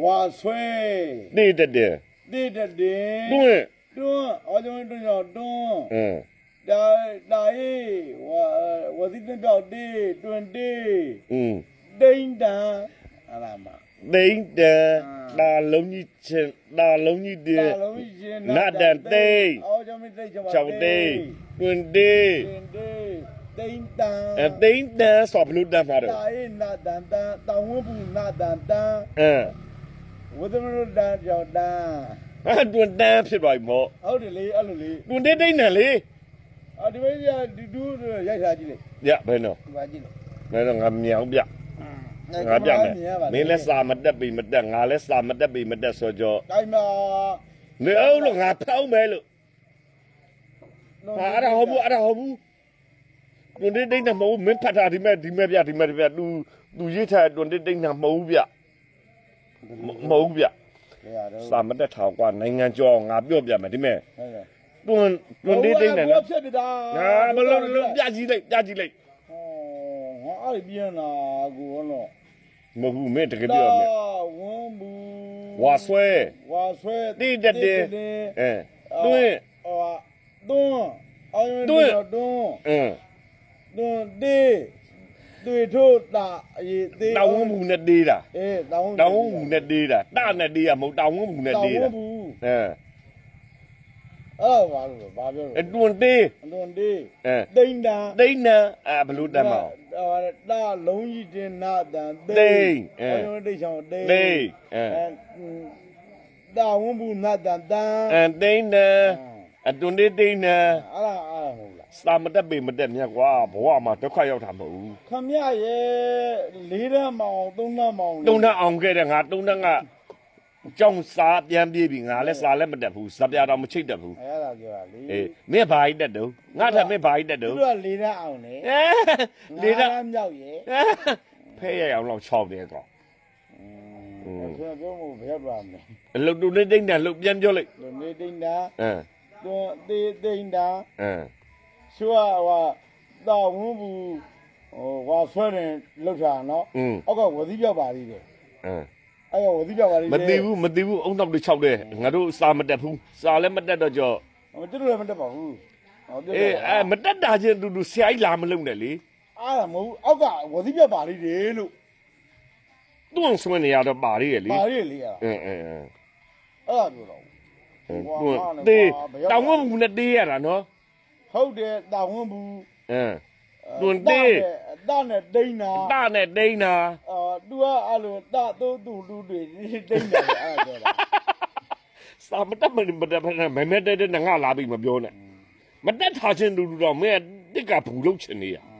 ဝါဆွဲတိတက်တယ်တိတတဲ့တွန်းတွန်းအော်ကျွန်တော်တွန်းတော့တွန်းအင်းဒါဒါရေးဝါဝစီတင်ပြောက်တေးတွန်းတေးอืมတိန်တန်အလားမသိမ့်တန်ဒါလုံးကြီးချင်းဒါလုံးကြီးတဒါည်းလုံးရှင်နတ်တန်တိန်အော်ကျွန်တော်တိတ်ချင်ပါချောက်တေးတွင်တေးတွန်းတေးတိန်တန်အသိမ့်တန်ဆိုဘလူတန်မှာတော့ဒါရေးနတ်တန်တန်တောင်းဝဘူးနတ်တန်တန်အင်း ဝဒမလို့တန်ကြောက်တန်ဟာတွင်တန်ဖြစ်သွားပြီမောဟုတ်တယ်လေအဲ့လိုလေတွင်တေးတိတ်နန်လေအော်ဒီမေးရဒီဒူးရိုက်ထားကြည့်လေရဘယ်နော်ဒီပါကြည့်လေဘယ်တော့ငါမြောင်ပြငါပြမယ်မင်းလည်းစာမတက်ပြီမတက်ငါလည်းစာမတက်ပြီမတက်ဆိုကြောတိုင်းမှာနေအောင်လို့ငါဖောင်းမယ်လို့ဟာအဲ့ဒါဟုတ်ဘူးအဲ့ဒါဟုတ်ဘူးတွင်တေးတိတ်နန်မဟုတ်ဘူးမင်းဖတ်တာဒီမဲ့ဒီမဲ့ပြဒီမဲ့ပြ तू तू ရေးထားတွင်တေးတိတ်နန်မဟုတ်ဘူးဗျ မမဟုတ်ဘူးဗျလေရတော့စာမတက်ထောင်ကွာနိုင်ငံကျော်အောင်ငါပြောပြမယ်ဒီမဲ့ဟုတ်တယ်တွင်တွင်တေးတိတ်နန်ဘာနော်ဖြစ်ပြတာငါဘလို့လို့ပြကြည့်လိုက်ပြကြည့်လိုက်ဟောငါအဲ့ပြန်လာကိုတော့မဟုတ်ဘူးမင်းတကယ်ပြောမယ်ဝမ်ဘူးဝါဆွဲဝါဆွဲတိတက်တယ်အဲတွင်းဟောတွန်းအော်တွန်းတွန်းအင်းတွန်းတေး တွေ့ထို့တာအေးသေးတောင်ဝန်းဘူးနဲ့တေးတာအေးတောင်းတောင်ဝန်းဘူးနဲ့တေးတာတနဲ့တေးရမဟုတ်တောင်ဝန်းဘူးနဲ့တောင်းတေးတာဘူးအဲအဲ့ဘာလို့ဘာပြောအဲလို့တွင်တေးတွန်းတေးအဲတိန်တာတိတ်နံအဲဘလို့တက်မအောင်ဟောတာလုံးကြီးတင်နာတန်တိန်အဲအဲတိတ်ချောင်းတိန်တိတ်အဲတာဝန်းဘူးနာတန်တန်အဲတိတ်နံအတွင်တေးတိတ်နံအဲ့ဒါအဲ့ဒါမဟုတ်လား စာမတက်ပေမတက်မြတ်ကွာဘဝမှာဒုက္ခရောက်တာမဟုတ်ဘူးခမရရဲ့လေးတန်းမောင်သုံးတန်းမောင်တုံးတန်းအောင်ခဲ့တဲ့ငါတုံးတန်းကကြောင်စားပြန်ပြေးပြီငါလည်းစားလည်းမတက်ဘူးစပြာတော့မချိတ်တက်ဘူးအဲ့ဒါပြောတာလေအေးမင်းဘာကြီးတက်တုံးငါထက်မင်းဘာကြီးတက်သူတုံးတို့ကလေးတန်းအောင်လေအဲလေးတာငါးမြောက်ရဲ့ဖဲရအောင်လောက်ချောက်တယ်ကွာอืมဆိုတော့ပြောမို့ဘယ်ရောက်ပါမလဲအလုတ်တူနေတိတ်နဲ့လုတ်ပြန်ပြောလိုက်လူနေတိန်တာအင်းတွန်းသေးတိန်တာအင်း ရှုကဟိုတာဝန်းဘူးဟိုဝါဆွဲတယ်လောက်တာနော်อืมအောက်ကဝသီးပြောက်ပါသေးတယ်အင်းအဲ့ကဝသီးပြောက်ပါသေးတယ်မသိဘူးမသိဘူးအုံနောက်တွေခြောက်တယ်ငါတို့စာမတက်ဘူးစာလည်းမတက်တော့ကြောဟိုတူတူလည်းမတက်ပါဘူးဟောပြောအေးအဲမတက်တာချင်းတူတူဆရာကြီးလာမလုံနဲ့လေအားမဟုတ်အောက်ကဝသီးပြောက်ပါသေးတယ်လို့သူ့အောင်ဆွနေရတော့ပါရည်လေပါရလေရအင်းအင်းအင်းအဲ့ဒါပြောတော့သူတေးတောင်ဝန်းဘူးနဲ့တေးရတာနော် ဟုတ်တယ်တာဝန်းဘူးအင်းတွန်းတေးတာနဲ့တိန်တာတာနဲ့တိန်းတာအာသူကအဲ့လိုတာသိုးသူလူတွေတိန်တယ်အဲ့ဒါပြောတာစာမတက်မမတက်ဖက်မမဲတက်တဲ့ငါလာပြီမပြောနဲ့မတက်ထားချင်းတူတူတော့မင်းတစ်ကဘူးလုံးချင်နေရဟ